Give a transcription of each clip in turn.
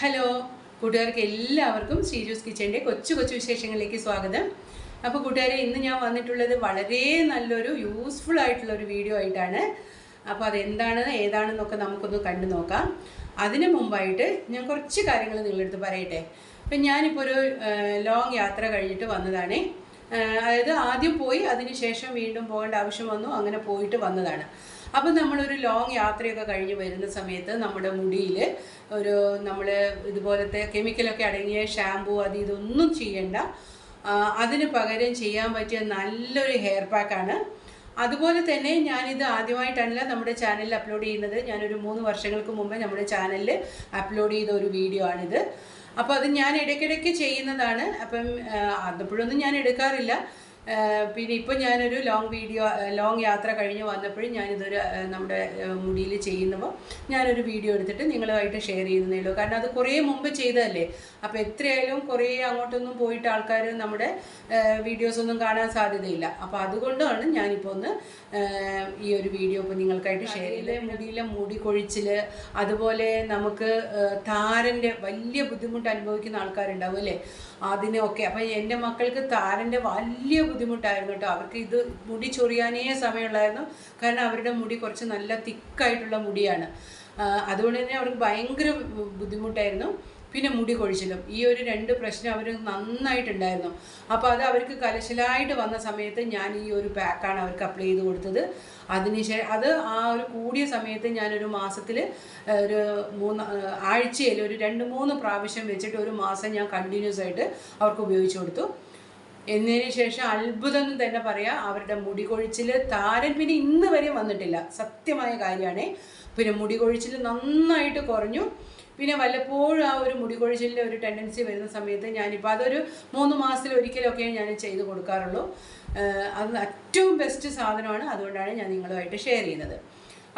Hello കൂട്ടുകാർക്ക് എല്ലാവർക്കും ശ്രീജൂസ് കിച്ചന്റെ കൊച്ചു കൊച്ചു വിശേഷങ്ങളിലേക്ക് സ്വാഗതം. അപ്പോൾ കൂട്ടുകാരെ ഇന്ന് ഞാൻ വന്നിട്ടുള്ളത് വളരെ നല്ലൊരു യൂസ്ഫുൾ ആയിട്ടുള്ള ഒരു വീഡിയോ ആയിട്ടാണ്. അപ്പോൾ അതെന്താണ് ഏതാണെന്നൊക്കെ നമുക്കൊന്ന് കണ്ടു നോക്കാം. അതിന് മുമ്പായിട്ട് ഞാൻ കുറച്ച് കാര്യങ്ങൾ നിങ്ങളെടുത്ത് പറയട്ടെ. അപ്പം ഞാനിപ്പോൾ ഒരു ലോങ് യാത്ര കഴിഞ്ഞിട്ട് വന്നതാണേ. അതായത് ആദ്യം പോയി അതിനുശേഷം വീണ്ടും പോകേണ്ട ആവശ്യം വന്നു. അങ്ങനെ പോയിട്ട് വന്നതാണ്. അപ്പം നമ്മളൊരു ലോങ് യാത്രയൊക്കെ കഴിഞ്ഞ് വരുന്ന സമയത്ത് നമ്മുടെ മുടിയിൽ ഒരു നമ്മൾ ഇതുപോലത്തെ കെമിക്കലൊക്കെ അടങ്ങിയ ഷാമ്പു അത് ഇതൊന്നും ചെയ്യണ്ട. അതിന് പകരം ചെയ്യാൻ പറ്റിയ നല്ലൊരു ഹെയർ പാക്കാണ് അതുപോലെ തന്നെ ഞാനിത് ആദ്യമായിട്ടല്ല നമ്മുടെ ചാനലിൽ അപ്ലോഡ് ചെയ്യുന്നത്. ഞാനൊരു മൂന്ന് വർഷങ്ങൾക്ക് മുമ്പ് നമ്മുടെ ചാനലിൽ അപ്ലോഡ് ചെയ്ത ഒരു വീഡിയോ ആണിത്. അപ്പോൾ അത് ഞാൻ ഇടയ്ക്കിടയ്ക്ക് ചെയ്യുന്നതാണ്. അപ്പം അതപ്പോഴൊന്നും ഞാൻ എടുക്കാറില്ല. പിന്നെ ഇപ്പോൾ ഞാനൊരു ലോങ് വീഡിയോ ലോങ് യാത്ര കഴിഞ്ഞ് വന്നപ്പോഴും ഞാനിതൊരു നമ്മുടെ മുടിയിൽ ചെയ്യുന്നപ്പോൾ ഞാനൊരു വീഡിയോ എടുത്തിട്ട് നിങ്ങളുമായിട്ട് ഷെയർ ചെയ്യുന്നേ ഉള്ളൂ. കാരണം അത് കുറേ മുമ്പ് ചെയ്തതല്ലേ? അപ്പോൾ എത്രയായാലും കുറേ അങ്ങോട്ടൊന്നും പോയിട്ട് ആൾക്കാർ നമ്മുടെ വീഡിയോസൊന്നും കാണാൻ സാധ്യതയില്ല. അപ്പോൾ അതുകൊണ്ടാണ് ഞാനിപ്പോൾ ഒന്ന് ഈ ഒരു വീഡിയോ ഇപ്പോൾ നിങ്ങൾക്കായിട്ട് ഷെയർ ചെയ്തത്. മുടിയിലെ മുടി കൊഴിച്ചിൽ അതുപോലെ നമുക്ക് താരന്റെ വലിയ ബുദ്ധിമുട്ട് അനുഭവിക്കുന്ന ആൾക്കാരുണ്ടാവും അല്ലേ? അതിനൊക്കെ. അപ്പം എന്റെ മക്കൾക്ക് താരന്റെ വലിയ ബുദ്ധിമുട്ടായിരുന്നു കേട്ടോ. അവർക്ക് ഇത് മുടി ചൊറിയാനേ സമയമുള്ളായിരുന്നു. കാരണം അവരുടെ മുടി കുറച്ച് നല്ല തിക്കായിട്ടുള്ള മുടിയാണ്. അതുകൊണ്ട് തന്നെ അവർക്ക് ഭയങ്കര ബുദ്ധിമുട്ടായിരുന്നു. പിന്നെ മുടി കൊഴിച്ചിലും. ഈ ഒരു രണ്ട് പ്രശ്നം അവർ നന്നായിട്ടുണ്ടായിരുന്നു. അപ്പോൾ അത് അവർക്ക് കലശലായിട്ട് വന്ന സമയത്ത് ഞാൻ ഈ ഒരു പാക്കാണ് അവർക്ക് അപ്ലൈ ചെയ്ത് കൊടുത്തത്. അതിനുശേഷം അത് ആ ഒരു കൂടിയ സമയത്ത് ഞാനൊരു മാസത്തിൽ ഒരു മൂന്ന് ആഴ്ചയിൽ ഒരു രണ്ട് മൂന്ന് പ്രാവശ്യം വെച്ചിട്ട് ഒരു മാസം ഞാൻ കണ്ടിന്യൂസ് ആയിട്ട് അവർക്ക് ഉപയോഗിച്ച് കൊടുത്തു. എന്നതിന് ശേഷം അത്ഭുതം എന്ന് തന്നെ പറയാം. അവരുടെ മുടി കൊഴിച്ചിൽ താരൻ പിന്നെ ഇന്ന് വരെ വന്നിട്ടില്ല. സത്യമായ കാര്യമാണ് പിന്നെ മുടി കൊഴിച്ചിൽ നന്നായിട്ട് കുറഞ്ഞു. പിന്നെ വല്ലപ്പോഴും ആ ഒരു മുടി കൊഴിച്ചിലിന്റെ ഒരു ടെൻഡൻസി വരുന്ന സമയത്ത് ഞാനിപ്പോൾ അതൊരു മൂന്ന് മാസത്തിൽ ഒരിക്കലൊക്കെ ഞാൻ ചെയ്ത് കൊടുക്കാറുള്ളൂ. അത് ഏറ്റവും ബെസ്റ്റ് സാധനമാണ്. അതുകൊണ്ടാണ് ഞാൻ നിങ്ങളുമായിട്ട് ഷെയർ ചെയ്യുന്നത്.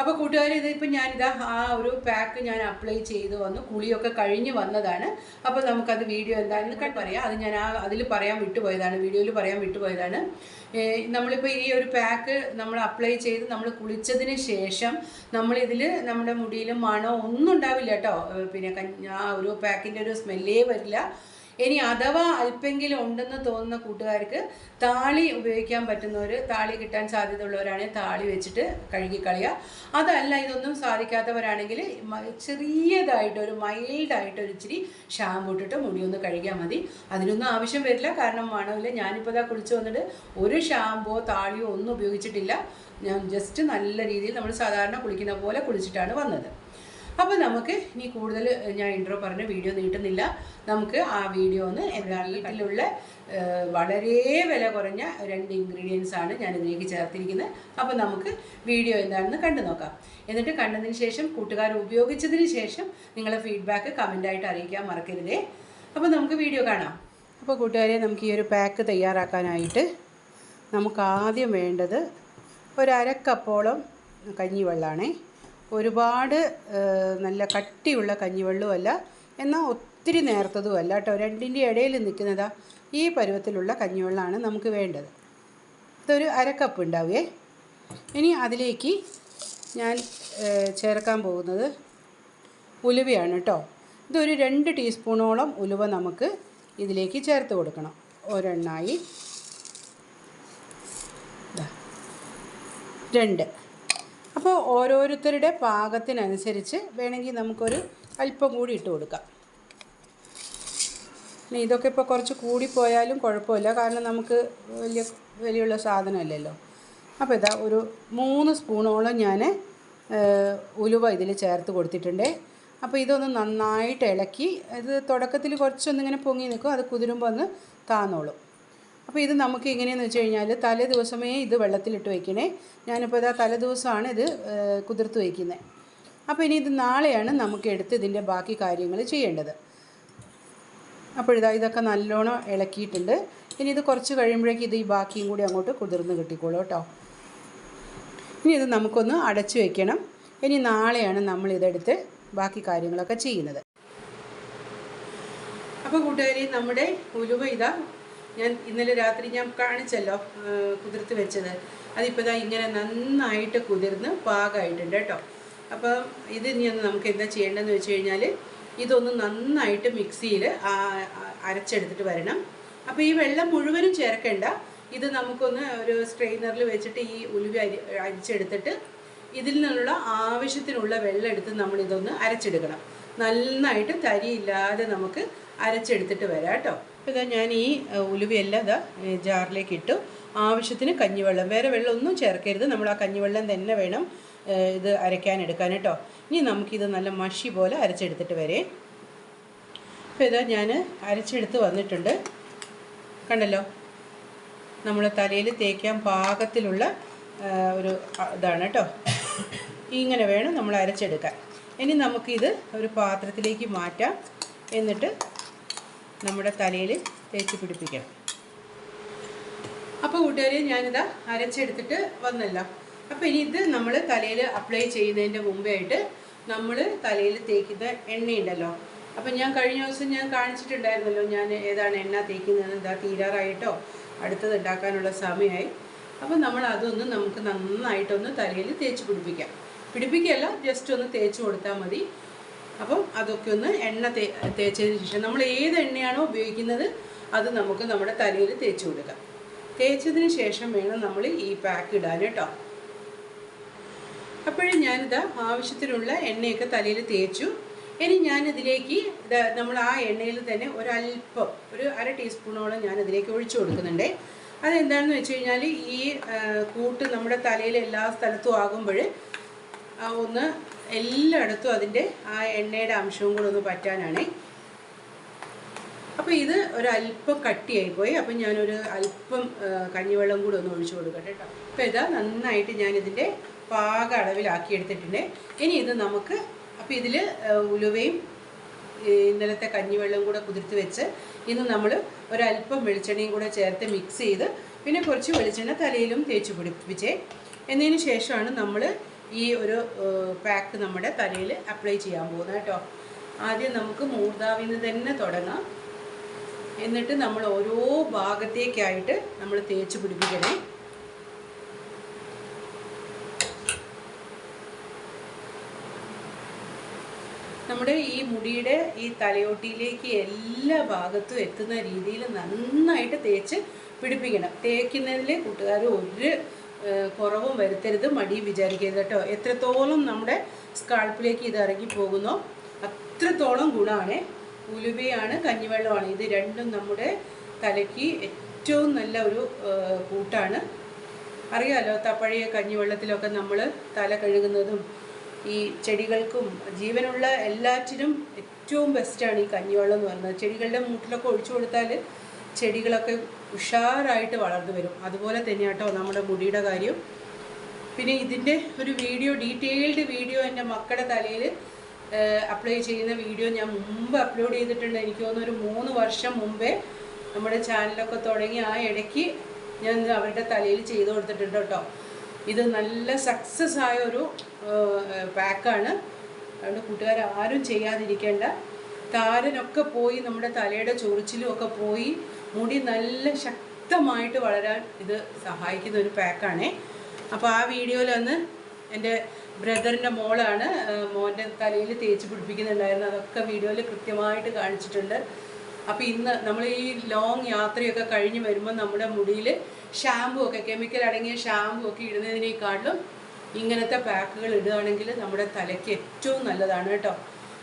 അപ്പോൾ കൂട്ടുകാർ ഇതിപ്പോൾ ഞാനിതാ ആ ഒരു പാക്ക് ഞാൻ അപ്ലൈ ചെയ്ത് വന്നു. കുളിയൊക്കെ കഴിഞ്ഞ് വന്നതാണ്. അപ്പോൾ നമുക്കത് വീഡിയോ എന്താണെന്ന് കട്ട് പറയാം. അത് ഞാൻ ആ അതിൽ പറയാൻ വിട്ടുപോയതാണ്. വീഡിയോയിൽ പറയാൻ വിട്ടുപോയതാണ്. നമ്മളിപ്പോൾ ഈ ഒരു പാക്ക് നമ്മൾ അപ്ലൈ ചെയ്ത് നമ്മൾ കുളിച്ചതിന് ശേഷം നമ്മളിതിൽ നമ്മുടെ മുടിയിലും മണോ ഒന്നും ഉണ്ടാവില്ല കേട്ടോ. പിന്നെ ആ ഒരു പാക്കിന്റെ ഒരു സ്മെല്ലേ വരില്ല. ഇനി അഥവാ അല്പെങ്കിലും ഉണ്ടെന്ന് തോന്നുന്ന കൂട്ടുകാർക്ക് താളി ഉപയോഗിക്കാൻ പറ്റുന്നവർ താളി കിട്ടാൻ സാധ്യത ഉള്ളവരാണെങ്കിൽ താളി വെച്ചിട്ട് കഴുകിക്കളയുക. അതല്ല ഇതൊന്നും സാധിക്കാത്തവരാണെങ്കിൽ ചെറിയതായിട്ട് ഒരു ഒരു ഇച്ചിരി ഷാമ്പു ഇട്ടിട്ട് മുടി ഒന്ന് കഴുകിയാൽ മതി. അതിനൊന്നും ആവശ്യം വരില്ല. കാരണം മണമില്ല ഞാനിപ്പോൾ ഇതാ കുളിച്ച് വന്നിട്ട് ഒരു ഷാമ്പോ താളിയോ ഒന്നും ഉപയോഗിച്ചിട്ടില്ല. ഞാൻ ജസ്റ്റ് നല്ല രീതിയിൽ നമ്മൾ സാധാരണ കുളിക്കുന്ന പോലെ കുളിച്ചിട്ടാണ് വന്നത്. അപ്പോൾ നമുക്ക് ഇനി കൂടുതൽ ഞാൻ ഇൻട്രോ പറഞ്ഞ വീഡിയോ നീട്ടുന്നില്ല. നമുക്ക് ആ വീഡിയോ ഒന്ന് എല്ലാ വീട്ടിലുള്ള വളരെ വില കുറഞ്ഞ രണ്ട് ഇൻഗ്രീഡിയൻസ് ആണ് ഞാൻ ഇതിലേക്ക് ചേർത്തിരിക്കുന്നത്. അപ്പോൾ നമുക്ക് വീഡിയോ എന്താണെന്ന് കണ്ടു നോക്കാം. എന്നിട്ട് കണ്ടതിന് ശേഷം കൂട്ടുകാർ ഉപയോഗിച്ചതിന് ശേഷം നിങ്ങളെ ഫീഡ്ബാക്ക് കമന്റായിട്ട് അറിയിക്കാൻ മറക്കരുതേ. അപ്പോൾ നമുക്ക് വീഡിയോ കാണാം. അപ്പോൾ കൂട്ടുകാരെ നമുക്ക് ഈ ഒരു പാക്ക് തയ്യാറാക്കാനായിട്ട് നമുക്ക് ആദ്യം വേണ്ടത് ഒരു അരക്കപ്പോളം കഞ്ഞിവെള്ളമാണേ ഒരുപാട് നല്ല കട്ടിയുള്ള കഞ്ഞിവെള്ളവും അല്ല എന്നാൽ ഒത്തിരി നേർത്തതും അല്ല കേട്ടോ. രണ്ടിന്റെ ഇടയിൽ നിൽക്കുന്നതാ ഈ പരുവത്തിലുള്ള കഞ്ഞിവെള്ളമാണ് നമുക്ക് വേണ്ടത്. ഇതൊരു അരക്കപ്പ് ഉണ്ടാവുകയെ. ഇനി അതിലേക്ക് ഞാൻ ചേർക്കാൻ പോകുന്നത് ഉലുവയാണ് കേട്ടോ. ഇതൊരു രണ്ട് ടീസ്പൂണോളം ഉലുവ നമുക്ക് ഇതിലേക്ക് ചേർത്ത് കൊടുക്കണം. ഒരെണ്ണായി. രണ്ട്. അപ്പോൾ ഓരോരുത്തരുടെ പാകത്തിനനുസരിച്ച് വേണമെങ്കിൽ നമുക്കൊരു അല്പം കൂടി ഇട്ട് കൊടുക്കാം. പിന്നെ ഇതൊക്കെ ഇപ്പോൾ കുറച്ച് കൂടിപ്പോയാലും കുഴപ്പമില്ല. കാരണം നമുക്ക് വലിയ വിലയുള്ള സാധനമല്ലല്ലോ. അപ്പോൾ ഇതാ ഒരു മൂന്ന് സ്പൂണോളം ഞാൻ ഉലുവ ഇതിൽ ചേർത്ത് കൊടുത്തിട്ടുണ്ട്. അപ്പോൾ ഇതൊന്ന് നന്നായിട്ട് ഇളക്കി ഇത് തുടക്കത്തിൽ കുറച്ചൊന്നിങ്ങനെ പൊങ്ങി നിൽക്കും അത് കുതിരുമ്പോൾ ഒന്ന് താന്നോളും. അപ്പോൾ ഇത് നമുക്ക് എങ്ങനെയെന്ന് വെച്ച് കഴിഞ്ഞാൽ തലേ ദിവസമേ ഇത് വെള്ളത്തിലിട്ട് വയ്ക്കണേ ഞാനിപ്പോൾ ഇതാ തലേ ദിവസമാണ് ഇത് കുതിർത്ത് വയ്ക്കുന്നത് അപ്പോൾ ഇനി ഇത് നാളെയാണ് നമുക്ക് എടുത്ത് ഇതിന്റെ ബാക്കി കാര്യങ്ങൾ ചെയ്യേണ്ടത്. അപ്പോൾ ഇതാ ഇതൊക്കെ നല്ലോണം ഇളക്കിയിട്ടുണ്ട്. ഇനി ഇത് കുറച്ച് കഴിയുമ്പോഴേക്കും ഇത് ഈ ബാക്കിയും കൂടി അങ്ങോട്ട് കുതിർന്ന് കിട്ടിക്കോളൂ കേട്ടോ. ഇനി ഇത് നമുക്കൊന്ന് അടച്ചു വയ്ക്കണം ഇനി നാളെയാണ് നമ്മൾ ഇതെടുത്ത് ബാക്കി കാര്യങ്ങളൊക്കെ ചെയ്യുന്നത്. അപ്പോൾ കൂട്ടുകാരി നമ്മുടെ ഉലുവ ഇതാ ഞാൻ ഇന്നലെ രാത്രി ഞാൻ കാണിച്ചല്ലോ കുതിർത്ത് വെച്ചത്. അതിപ്പോൾ ഇതാ ഇങ്ങനെ നന്നായിട്ട് കുതിർന്ന് പാകമായിട്ടുണ്ട് കേട്ടോ. അപ്പോൾ ഇത് ഇനി ഒന്ന് നമുക്ക് എന്താ ചെയ്യേണ്ടതെന്ന് വെച്ച് കഴിഞ്ഞാൽ ഇതൊന്ന് നന്നായിട്ട് മിക്സിയിൽ അരച്ചെടുത്തിട്ട് വരണം. അപ്പോൾ ഈ വെള്ളം മുഴുവനും ചേർക്കേണ്ട. ഇത് നമുക്കൊന്ന് ഒരു സ്ട്രെയിനറിൽ വെച്ചിട്ട് ഈ ഉലുവി അരി അരിച്ചെടുത്തിട്ട് ഇതിൽ നിന്നുള്ള ആവശ്യത്തിനുള്ള വെള്ളം എടുത്ത് നമ്മൾ ഇതൊന്ന് അരച്ചെടുക്കണം. നന്നായിട്ട് തരിയില്ലാതെ നമുക്ക് അരച്ചെടുത്തിട്ട് വരാം കേട്ടോ. അപ്പോൾ ഇതാ ഞാൻ ഈ ഉലുവയെല്ലാം ഇതാ ജാറിലേക്ക് ഇട്ടു. ആവശ്യത്തിന് കഞ്ഞിവെള്ളം. വേറെ വെള്ളം ഒന്നും ചേർക്കരുത്. നമ്മൾ ആ കഞ്ഞിവെള്ളം തന്നെ വേണം ഇത് അരയ്ക്കാൻ എടുക്കാൻ കേട്ടോ. ഇനി നമുക്കിത് നല്ല മഷി പോലെ അരച്ചെടുത്തിട്ട് വരെ. അപ്പോൾ ഇതാ ഞാൻ അരച്ചെടുത്ത് വന്നിട്ടുണ്ട്. കണ്ടല്ലോ? നമ്മൾ തലയിൽ തേക്കാൻ പാകത്തിലുള്ള ഒരു ഇതാണ് കേട്ടോ. ഇങ്ങനെ വേണം നമ്മൾ അരച്ചെടുക്കാൻ. ഇനി നമുക്കിത് ഒരു പാത്രത്തിലേക്ക് മാറ്റാം. എന്നിട്ട് നമ്മുടെ തലയിൽ തേച്ച് പിടിപ്പിക്കണം അപ്പോൾ കൂട്ടുകാർ ഞാനിതാ അരച്ചെടുത്തിട്ട് വന്നല്ലോ. അപ്പോൾ ഇനി ഇത് നമ്മൾ തലയിൽ അപ്ലൈ ചെയ്യുന്നതിന്റെ മുമ്പേ ആയിട്ട് നമ്മൾ തലയിൽ തേക്കുന്ന എണ്ണയുണ്ടല്ലോ. അപ്പം ഞാൻ കഴിഞ്ഞ ദിവസം ഞാൻ കാണിച്ചിട്ടുണ്ടായിരുന്നല്ലോ ഞാൻ ഏതാണ് എണ്ണ തേക്കുന്നത് ഇതാ തീരാറായിട്ടോ അടുത്തത് ഉണ്ടാക്കാനുള്ള സമയമായി. അപ്പം നമ്മൾ അതൊന്ന് നമുക്ക് നന്നായിട്ടൊന്ന് തലയിൽ തേച്ച് പിടിപ്പിക്കാം. പിടിപ്പിക്കുകയല്ല ജസ്റ്റ് ഒന്ന് തേച്ച് കൊടുത്താൽ മതി. അപ്പം അതൊക്കെ ഒന്ന് എണ്ണ തേ തേച്ചതിന് ശേഷം നമ്മൾ ഏത് എണ്ണയാണോ ഉപയോഗിക്കുന്നത് അത് നമുക്ക് നമ്മുടെ തലയിൽ തേച്ച് കൊടുക്കാം. തേച്ചതിന് ശേഷം വേണം നമ്മൾ ഈ പാക്ക് ഇടാൻ കേട്ടോ. അപ്പോഴും ഞാനിതാ ആവശ്യത്തിനുള്ള എണ്ണയൊക്കെ തലയിൽ തേച്ചു. ഇനി ഞാനിതിലേക്ക് നമ്മൾ ആ എണ്ണയിൽ തന്നെ ഒരല്പം ഒരു അര ടീസ്പൂണോളം ഞാൻ ഇതിലേക്ക് ഒഴിച്ചു കൊടുക്കുന്നുണ്ട്. അതെന്താണെന്ന് വെച്ച് കഴിഞ്ഞാൽ ഈ കൂട്ട് നമ്മുടെ തലയിൽ എല്ലാ സ്ഥലത്തും ആകുമ്പോൾ ഒന്ന് എല്ലായിടത്തും അതിന്റെ ആ എണ്ണയുടെ അംശവും കൂടെ ഒന്ന് പറ്റാനാണേ. അപ്പോൾ ഇത് ഒരല്പം കട്ടിയായിപ്പോയി. അപ്പം ഞാനൊരു അല്പം കഞ്ഞിവെള്ളം കൂടെ ഒന്ന് ഒഴിച്ചു കൊടുക്കട്ടെ കേട്ടോ. അപ്പോൾ ഇതാ നന്നായിട്ട് ഞാനിതിന്റെ പാക അളവിലാക്കി എടുത്തിട്ടുണ്ട്. ഇനി ഇത് നമുക്ക് അപ്പോൾ ഇതിൽ ഉലുവയും ഇന്നലത്തെ കഞ്ഞിവെള്ളം കൂടെ കുതിർത്ത് വെച്ച് ഇന്ന് നമ്മൾ ഒരല്പം വെളിച്ചെണ്ണയും കൂടെ ചേർത്ത് മിക്സ് ചെയ്ത് പിന്നെ കുറച്ച് വെളിച്ചെണ്ണ തലയിലും തേച്ച് പിടിപ്പിച്ചേ. എന്നതിന് ശേഷമാണ് നമ്മൾ ഈ ഒരു പാക്ക് നമ്മുടെ തലയിൽ അപ്ലൈ ചെയ്യാൻ പോകുന്നത് കേട്ടോ. ആദ്യം നമുക്ക് മൂർധാവിൽ നിന്ന് തന്നെ തുടങ്ങാം. എന്നിട്ട് നമ്മൾ ഓരോ ഭാഗത്തേക്കായിട്ട് നമ്മൾ തേച്ച് പിടിപ്പിക്കണേ. നമ്മുടെ ഈ മുടിയുടെ ഈ തലയോട്ടിയിലേക്ക് എല്ലാ ഭാഗത്തും എത്തുന്ന രീതിയിൽ നന്നായിട്ട് തേച്ച് പിടിപ്പിക്കണം. തേക്കുന്നതിൽ കൂട്ടുകാർ ഒരു കുറവും വരുത്തരുത് മടിയും വിചാരിക്കരുത് കേട്ടോ. എത്രത്തോളം നമ്മുടെ സ്കാൾപ്പിലേക്ക് ഇത് ഇറങ്ങി പോകുന്നോ അത്രത്തോളം ഗുണമാണ് ഉലുവയാണ് കഞ്ഞിവെള്ളമാണ്. ഇത് രണ്ടും നമ്മുടെ തലയ്ക്ക് ഏറ്റവും നല്ല ഒരു കൂട്ടാണ്. അറിയാലോ തപ്പഴയ കഞ്ഞിവെള്ളത്തിലൊക്കെ നമ്മൾ തല കഴുകുന്നതും ഈ ചെടികൾക്കും ജീവനുള്ള എല്ലാറ്റിനും ഏറ്റവും ബെസ്റ്റാണ് ഈ കഞ്ഞിവെള്ളം എന്ന് പറയുന്നത്. ചെടികളുടെ മൂട്ടിലൊക്കെ ഒഴിച്ചു കൊടുത്താൽ ചെടികളൊക്കെ ഉഷാറായിട്ട് വളർന്നു വരും. അതുപോലെ തന്നെ കേട്ടോ നമ്മുടെ മുടിയുടെ കാര്യം. പിന്നെ ഇതിന്റെ ഒരു വീഡിയോ ഡീറ്റെയിൽഡ് വീഡിയോ എന്റെ മക്കളുടെ തലയിൽ അപ്ലൈ ചെയ്യുന്ന വീഡിയോ ഞാൻ മുമ്പ് അപ്ലോഡ് ചെയ്തിട്ടുണ്ട്. എനിക്ക് തോന്നുന്നു ഒരു മൂന്ന് വർഷം മുമ്പേ നമ്മുടെ ചാനലൊക്കെ തുടങ്ങി. ആ ഇടയ്ക്ക് ഞാൻ അവരുടെ തലയിൽ ചെയ്തു കൊടുത്തിട്ടുണ്ട് കേട്ടോ. ഇത് നല്ല സക്സസ് ആയ ഒരു പാക്കാണ് അതുകൊണ്ട് കൂട്ടുകാർ ആരും ചെയ്യാതിരിക്കേണ്ട. താരനൊക്കെ പോയി നമ്മുടെ തലയുടെ ചൊറിച്ചിലും ഒക്കെ പോയി. മുടി നല്ല ശക്തമായിട്ട് വളരാൻ ഇത് സഹായിക്കുന്ന ഒരു പാക്കാണേ. അപ്പോൾ ആ വീഡിയോയിൽ അന്ന് എന്റെ ബ്രദറിന്റെ മോളാണ് മോന്റെ തലയിൽ തേച്ച് പിടിപ്പിക്കുന്നുണ്ടായിരുന്നു. അതൊക്കെ വീഡിയോയിൽ കൃത്യമായിട്ട് കാണിച്ചിട്ടുണ്ട്. അപ്പോൾ ഇന്ന് നമ്മൾ ഈ ലോങ് യാത്രയൊക്കെ കഴിഞ്ഞ് വരുമ്പോൾ നമ്മുടെ മുടിയിൽ ഷാമ്പു ഒക്കെ കെമിക്കൽ അടങ്ങിയ ഷാമ്പു ഒക്കെ ഇടുന്നതിനേക്കാളും ഇങ്ങനത്തെ പാക്കുകൾ ഇടുകയാണെങ്കിൽ നമ്മുടെ തലയ്ക്ക് ഏറ്റവും നല്ലതാണ് കേട്ടോ.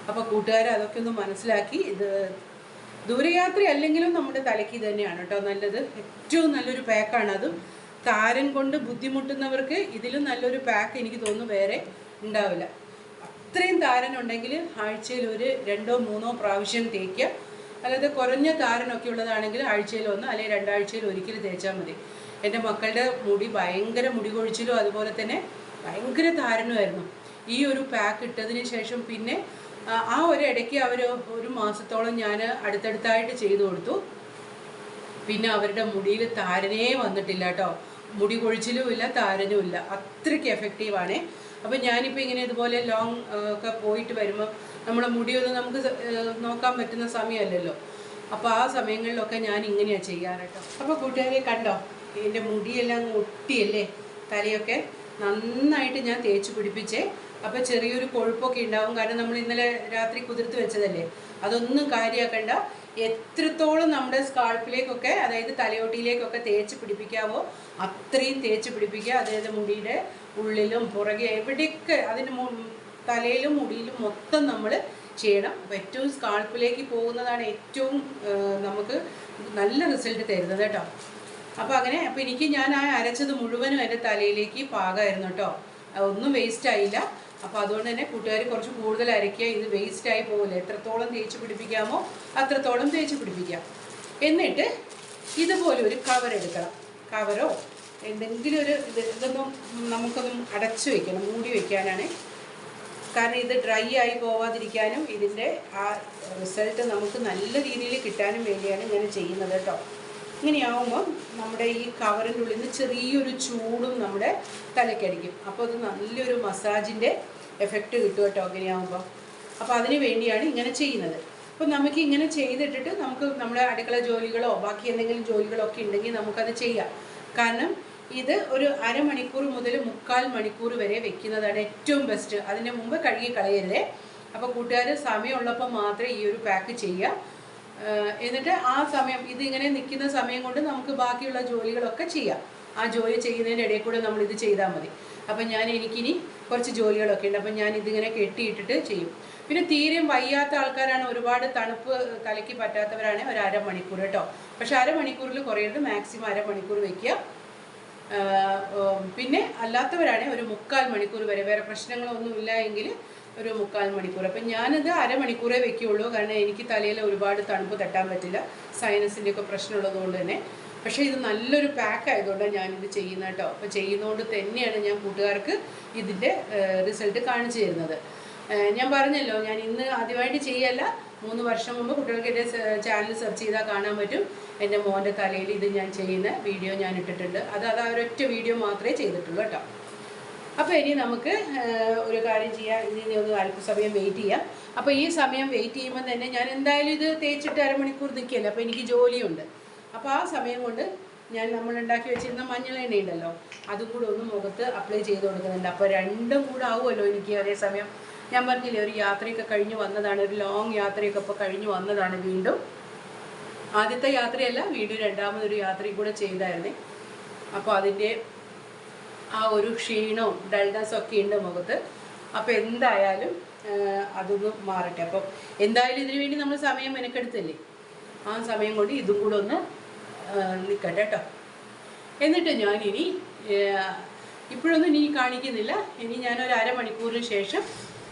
അപ്പോൾ കൂട്ടുകാരെ അതൊക്കെ ഒന്ന് മനസ്സിലാക്കി ഇത് ദൂരയാത്ര അല്ലെങ്കിലും നമ്മുടെ തലയ്ക്ക് തന്നെയാണ് കേട്ടോ നല്ലത്. ഏറ്റവും നല്ലൊരു പാക്കാണ് അതും. താരൻ കൊണ്ട് ബുദ്ധിമുട്ടുന്നവർക്ക് ഇതിലും നല്ലൊരു പാക്ക് എനിക്ക് തോന്നുന്നു വേറെ ഉണ്ടാവില്ല. അത്രയും താരൻ ഉണ്ടെങ്കിൽ ആഴ്ചയിൽ ഒരു രണ്ടോ മൂന്നോ പ്രാവശ്യം തേക്കുക. അല്ലാതെ കുറഞ്ഞ താരനൊക്കെ ഉള്ളതാണെങ്കിൽ ആഴ്ചയിൽ ഒന്ന് അല്ലെങ്കിൽ രണ്ടാഴ്ചയിൽ ഒരിക്കൽ തേച്ചാൽ മതി. എന്റെ മക്കളുടെ മുടി ഭയങ്കര മുടി കൊഴിച്ചിലും അതുപോലെ തന്നെ ഭയങ്കര താരനുമായിരുന്നു. ഈ ഒരു പാക്ക് ഇട്ടതിന് ശേഷം പിന്നെ ആ- ഒരു ഇടയ്ക്ക് അവർ ഒരു മാസത്തോളം ഞാൻ അടുത്തടുത്തായിട്ട് ചെയ്തു കൊടുത്തു. പിന്നെ അവരുടെ മുടിയിൽ താരനേ വന്നിട്ടില്ല കേട്ടോ. മുടി കൊഴിച്ചിലും ഇല്ല താരനും ഇല്ല. അത്രയ്ക്ക് എഫക്റ്റീവാണ് അപ്പം ഞാനിപ്പോൾ ഇങ്ങനെ ഇതുപോലെ ലോങ് ഒക്കെ പോയിട്ട് വരുമ്പോൾ നമ്മുടെ മുടിയൊന്നും നമുക്ക് നോക്കാൻ പറ്റുന്ന സമയമല്ലല്ലോ. അപ്പോൾ ആ സമയങ്ങളിലൊക്കെ ഞാൻ ഇങ്ങനെയാണ് ചെയ്യാറ് കേട്ടോ. അപ്പോൾ കൂട്ടുകാരെ കണ്ടോ? എന്റെ മുടിയെല്ലാം ഒട്ടിയല്ലേ? തലയൊക്കെ നന്നായിട്ട് ഞാൻ തേച്ച് പിടിപ്പിച്ചേ. അപ്പോൾ ചെറിയൊരു കൊഴുപ്പൊക്കെ ഉണ്ടാവും. കാരണം നമ്മൾ ഇന്നലെ രാത്രി കുതിർത്ത് വെച്ചതല്ലേ? അതൊന്നും കാര്യമാക്കണ്ട എത്രത്തോളം നമ്മുടെ സ്കാൾപ്പിലേക്കൊക്കെ അതായത് തലയോട്ടിയിലേക്കൊക്കെ തേച്ച് പിടിപ്പിക്കാവോ അത്രയും തേച്ച് പിടിപ്പിക്കുക. അതായത് മുടിയുടെ ഉള്ളിലും പുറകെ എവിടെയൊക്കെ അതിന് തലയിലും മുടിയിലും മൊത്തം നമ്മൾ ചെയ്യണം. അപ്പോൾ ഏറ്റവും സ്കാൾപ്പിലേക്ക് പോകുന്നതാണ് ഏറ്റവും നമുക്ക് നല്ല റിസൾട്ട് തരുന്നത് കേട്ടോ. അപ്പോൾ അങ്ങനെ അപ്പോൾ എനിക്ക് ഞാൻ ആ അരച്ചത് മുഴുവനും എന്റെ തലയിലേക്ക് പാകമായിരുന്നു കേട്ടോ. ഒന്നും വേസ്റ്റ് ആയില്ല അപ്പോൾ അതുകൊണ്ട് തന്നെ കൂട്ടുകാർ കുറച്ച് കൂടുതൽ അരയ്ക്കുക ഇത് വേസ്റ്റ് ആയി പോകില്ല എത്രത്തോളം തേച്ച് പിടിപ്പിക്കാമോ അത്രത്തോളം തേച്ച് പിടിപ്പിക്കാം. എന്നിട്ട് ഇതുപോലെ ഒരു കവർ എടുക്കണം. കവറോ എന്തെങ്കിലും ഒരു ഇത് ഇതൊന്നും നമുക്കൊന്നും അടച്ചു വെക്കണം. മൂടി വെക്കാനാണ്. കാരണം ഇത് ഡ്രൈ ആയി പോവാതിരിക്കാനും ഇതിന്റെ ആ റിസൾട്ട് നമുക്ക് നല്ല രീതിയിൽ കിട്ടാനും വേണ്ടിയാണ് ഇങ്ങനെ ചെയ്യുന്നത് കേട്ടോ. ഇങ്ങനെയാവുമ്പോൾ നമ്മുടെ ഈ കവറിന്റെ ഉള്ളിൽ നിന്ന് ചെറിയൊരു ചൂടും നമ്മുടെ തലയ്ക്കടിക്കും. അപ്പോൾ അത് നല്ലൊരു മസാജിന്റെ എഫക്റ്റ് കിട്ടും കേട്ടോ ഇങ്ങനെയാവുമ്പോൾ അപ്പോൾ അതിന് വേണ്ടിയാണ് ഇങ്ങനെ ചെയ്യുന്നത്. അപ്പോൾ നമുക്ക് ഇങ്ങനെ ചെയ്തിട്ടിട്ട് നമുക്ക് നമ്മുടെ അടുക്കള ജോലികളോ ബാക്കി എന്തെങ്കിലും ജോലികളോ ഒക്കെ ഉണ്ടെങ്കിൽ നമുക്കത് ചെയ്യാം. കാരണം ഇത് ഒരു അരമണിക്കൂർ മുതൽ മുക്കാൽ മണിക്കൂർ വരെ വെക്കുന്നതാണ് ഏറ്റവും ബെസ്റ്റ് അതിന് മുമ്പ് കഴുകി കളയരുതേ. അപ്പോൾ കൂട്ടുകാർ സമയമുള്ളപ്പോൾ മാത്രമേ ഈ ഒരു പാക്ക് ചെയ്യുക. എന്നിട്ട് ആ സമയം ഇതിങ്ങനെ നിൽക്കുന്ന സമയം കൊണ്ട് നമുക്ക് ബാക്കിയുള്ള ജോലികളൊക്കെ ചെയ്യാം. ആ ജോലി ചെയ്യുന്നതിന്റെ ഇടയിൽ കൂടെ നമ്മൾ ഇത് ചെയ്താൽ മതി. അപ്പം ഞാൻ എനിക്കിനി കുറച്ച് ജോലികളൊക്കെ ഉണ്ട്. അപ്പം ഞാൻ ഇതിങ്ങനെ കെട്ടിയിട്ടിട്ട് ചെയ്യും. പിന്നെ തീരെ വയ്യാത്ത ആൾക്കാരാണ്. ഒരുപാട് തണുപ്പ് തലയ്ക്ക് പറ്റാത്തവരാണ് ഒരു അരമണിക്കൂർ കേട്ടോ. പക്ഷെ അരമണിക്കൂറിൽ കുറയരുത് മാക്സിമം അരമണിക്കൂർ വയ്ക്കുക. പിന്നെ അല്ലാത്തവരാണെങ്കിൽ ഒരു മുക്കാൽ മണിക്കൂർ വരെ. വേറെ പ്രശ്നങ്ങളൊന്നും ഇല്ല എങ്കിൽ ഒരു മുക്കാൽ മണിക്കൂർ. അപ്പം ഞാനത് അരമണിക്കൂറേ വെക്കുകയുള്ളൂ കാരണം എനിക്ക് തലയിൽ ഒരുപാട് തണുപ്പ് തട്ടാൻ പറ്റില്ല. സൈനസിന്റെ ഒക്കെ പ്രശ്നമുള്ളത് കൊണ്ട് തന്നെ. പക്ഷേ ഇത് നല്ലൊരു പാക്ക് ആയതുകൊണ്ടാണ് ഞാനിത് ചെയ്യുന്നത് കേട്ടോ അപ്പോൾ ചെയ്യുന്നതുകൊണ്ട് തന്നെയാണ് ഞാൻ കൂട്ടുകാർക്ക് ഇതിന്റെ റിസൾട്ട് കാണിച്ചു തരുന്നത്. ഞാൻ പറഞ്ഞല്ലോ ഞാൻ ഇന്ന് ആദ്യമായിട്ട് ചെയ്യല്ല. മൂന്ന് വർഷം മുമ്പ് കുട്ടികൾക്ക് എന്റെ ചാനൽ സെർച്ച് ചെയ്താൽ കാണാൻ പറ്റും. എന്റെ മോന്റെ തലയിൽ ഇത് ഞാൻ ചെയ്യുന്ന വീഡിയോ ഞാൻ ഇട്ടിട്ടുണ്ട്. അത് അത് ഒരൊറ്റ വീഡിയോ മാത്രമേ ചെയ്തിട്ടുള്ളൂ കേട്ടോ അപ്പോൾ ഇനി നമുക്ക് ഒരു കാര്യം ചെയ്യാം. ഇനി ഒന്ന് അല്പസമയം വെയിറ്റ് ചെയ്യാം. അപ്പോൾ ഈ സമയം വെയിറ്റ് ചെയ്യുമ്പോൾ തന്നെ ഞാൻ എന്തായാലും ഇത് തേച്ചിട്ട് അരമണിക്കൂർ നിൽക്കില്ല അപ്പോൾ എനിക്ക് ജോലിയുണ്ട്. അപ്പോൾ ആ സമയം കൊണ്ട് ഞാൻ നമ്മൾ ഉണ്ടാക്കി വെച്ചിരുന്ന മഞ്ഞൾ എണ്ണ അതും കൂടെ ഒന്ന് മുഖത്ത് അപ്ലൈ ചെയ്ത് കൊടുക്കുന്നുണ്ട്. അപ്പോൾ രണ്ടും കൂടെ ആവുമല്ലോ എനിക്ക് ഒരേ സമയം. ഞാൻ പറഞ്ഞില്ലേ ഒരു യാത്രയൊക്കെ കഴിഞ്ഞ് വന്നതാണ് ഒരു ലോങ് യാത്രയൊക്കെ ഇപ്പോൾ കഴിഞ്ഞ് വന്നതാണ് വീണ്ടും. ആദ്യത്തെ യാത്രയല്ല വീണ്ടും രണ്ടാമതൊരു യാത്രയും കൂടെ ചെയ്തായിരുന്നേ. അപ്പോൾ അതിന്റെ ആ ഒരു ക്ഷീണവും ഡൾനെസ്സും ഒക്കെ ഉണ്ട് മുഖത്ത്. അപ്പോൾ എന്തായാലും അതൊന്ന് മാറട്ടെ. അപ്പം എന്തായാലും ഇതിനു വേണ്ടി നമ്മൾ സമയം മെനക്കെടുത്തല്ലേ? ആ സമയം കൊണ്ട് ഇതും കൂടെ ഒന്ന് നിൽക്കട്ടെ കേട്ടോ എന്നിട്ട് ഞാനിനി ഇപ്പോഴൊന്നും ഇനി കാണിക്കുന്നില്ല. ഇനി ഞാനൊരു അരമണിക്കൂറിന് ശേഷം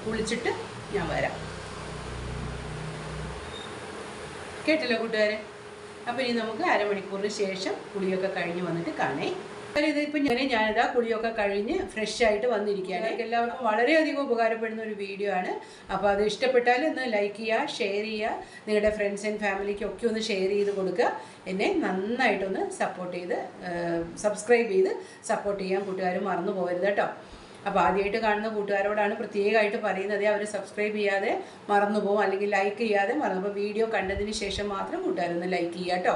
കുളിച്ചിട്ട് ഞാൻ വരാം. കേട്ടില്ല കൂട്ടുകാരെ? അപ്പോൾ ഇനി നമുക്ക് അരമണിക്കൂറിന് ശേഷം കുളിയൊക്കെ കഴിഞ്ഞ് വന്നിട്ട് കാണേ. ഇതിപ്പോൾ ഞാൻ ഞാനിതാ കുളിയൊക്കെ കഴിഞ്ഞ് ഫ്രഷ് ആയിട്ട് വന്നിരിക്കുകയാണ്. എല്ലാവർക്കും വളരെയധികം ഉപകാരപ്പെടുന്ന ഒരു വീഡിയോ ആണ്. അപ്പോൾ അത് ഇഷ്ടപ്പെട്ടാൽ ഒന്ന് ലൈക്ക് ചെയ്യുക ഷെയർ ചെയ്യുക നിങ്ങളുടെ ഫ്രണ്ട്സ് ആൻഡ് ഫാമിലിക്ക് ഒക്കെ ഒന്ന് ഷെയർ ചെയ്ത് കൊടുക്കുക. എന്നെ നന്നായിട്ടൊന്ന് സപ്പോർട്ട് ചെയ്ത് സബ്സ്ക്രൈബ് ചെയ്ത് സപ്പോർട്ട് ചെയ്യാൻ കൂട്ടുകാർ മറന്നു പോകരുത് കേട്ടോ. അപ്പോൾ ആദ്യമായിട്ട് കാണുന്ന കൂട്ടുകാരോടാണ് പ്രത്യേകമായിട്ട് പറയുന്നത് അവർ സബ്സ്ക്രൈബ് ചെയ്യാതെ മറന്നു പോകും അല്ലെങ്കിൽ ലൈക്ക് ചെയ്യാതെ മറന്നു അപ്പോൾ വീഡിയോ കണ്ടതിന് ശേഷം മാത്രം കൂട്ടുകാരൊന്ന് ലൈക്ക് ചെയ്യുക കേട്ടോ.